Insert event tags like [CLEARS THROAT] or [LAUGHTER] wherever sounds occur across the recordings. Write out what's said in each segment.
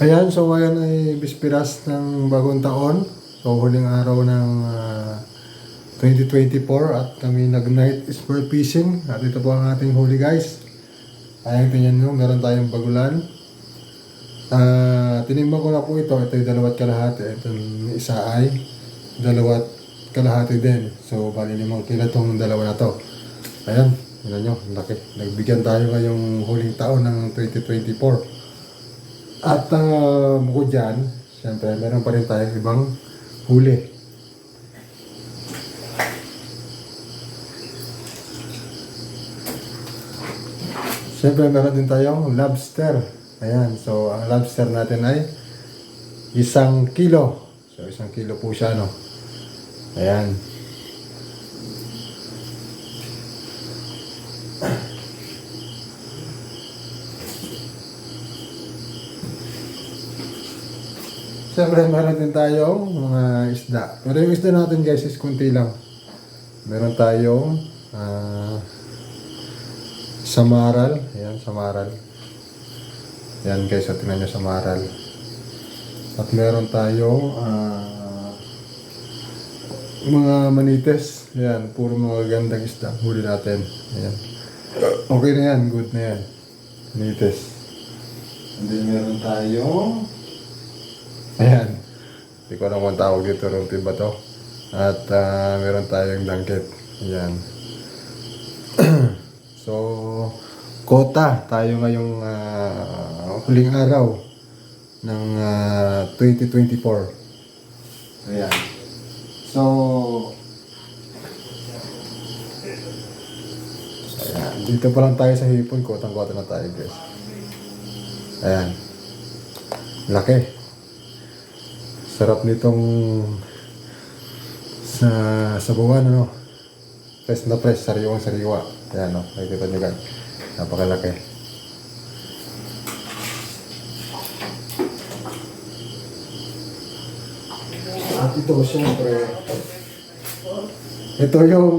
Ayan, so ngayon ay bispiras ng bagong taon. So huling araw ng ah, 2024 at kami nag-night sport fishing. At ito po ang ating huli guys. Ayan, tingnan nyo, meron tayong bagulan. Ah, tinimbang ko na po ito. Ito yung dalawat kalahati. Ito isa ay dalawat kalahati din. So, bali limang kilo tong dalawa na to. Ayan, tingnan nyo, laki. Nagbigyan tayo ngayong huling taon ng 2024. At uh, bukod dyan, siyempre, meron pa rin tayong ibang huli. Siyempre, meron din tayong lobster. Ayan, so ang lobster natin ay isang kilo. So, isang kilo po siya, no? Ayan. Siyempre, meron din tayong mga isda. Pero yung isda natin guys is kunti lang. Meron tayong ah, samaral. Ayan, samaral. Ayan guys, so tingnan nyo samaral. At meron tayong ah, mga manites. Ayan, puro mga gandang isda. Huli natin. Ayan. Okay na yan, good na yan. Manites. And then meron tayong. Hindi ko alam kung tawag dito rumpi ba to. At ah, meron tayong blanket. Ayan. [CLEARS THROAT] so, kota. Tayo ngayong ah, huling araw ng ah, 2024. Ayan. So, ayan. Dito pa lang tayo sa hipon. Kotang-kota na tayo guys. Ayan. Laki. Sarap nitong sa sabawan, ano? Fresh na fresh, sariwang sariwa. Ayan, no? Nakikita nyo guys. Napakalaki. At ito, syempre, ito yung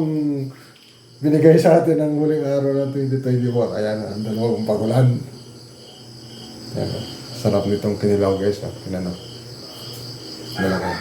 binigay sa atin ng huling araw ng 2024. Ayan, ang dalawang pagulan. Ayan, sarap nitong kinilaw guys. Oh. Tingnan, no? Malaki.